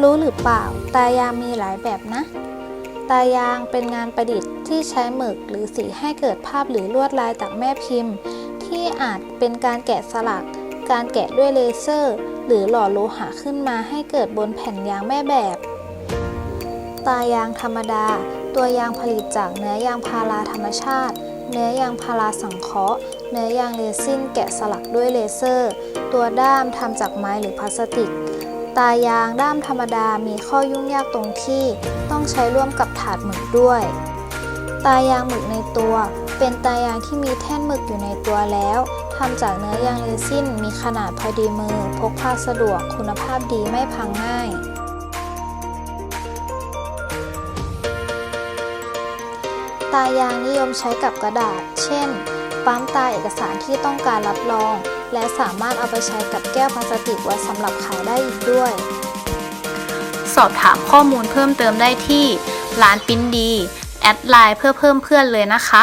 รู้หรือเปล่า ตายางมีหลายแบบนะ ตายางเป็นงานประดิษฐ์ที่ใช้หมึกหรือสีให้เกิดภาพหรือลวดลายจากแม่พิมพ์ ที่อาจเป็นการแกะสลัก การแกะด้วยเลเซอร์ หรือหล่อโลหะขึ้นมาให้เกิดบนแผ่นยางแม่แบบ ตายางธรรมดา ตัวยางผลิตจากเนื้อยางพาราธรรมชาติ เนื้อยางพาราสังเคราะห์ เนื้อยางเรซินแกะสลักด้วยเลเซอร์ ตัวด้ามทำจากไม้หรือพลาสติก ตายางด้ามธรรมดามีข้อยุ่งยากตรงที่ต้องใช้ร่วมกับถาดหมึกด้วย ตายางหมึกในตัว เป็นตายางที่มีแท่นหมึกอยู่ในตัวแล้วทำจากเนื้อยางเรซินมีขนาดพอดีมือ พกพาสะดวกคุณภาพดีไม่พังง่ายตายางนิยมใช้กับกระดาษ เช่น ปั๊มตาเอกสารที่ต้องการรับรอง และสามารถเอาไปใช้กับแก้วพลาสติกไว้สำหรับขายได้อีกด้วย สอบถามข้อมูลเพิ่มเติมได้ที่ร้านปิ้นดี แอดไลน์เพื่อเพิ่มเพื่อนเลยนะคะ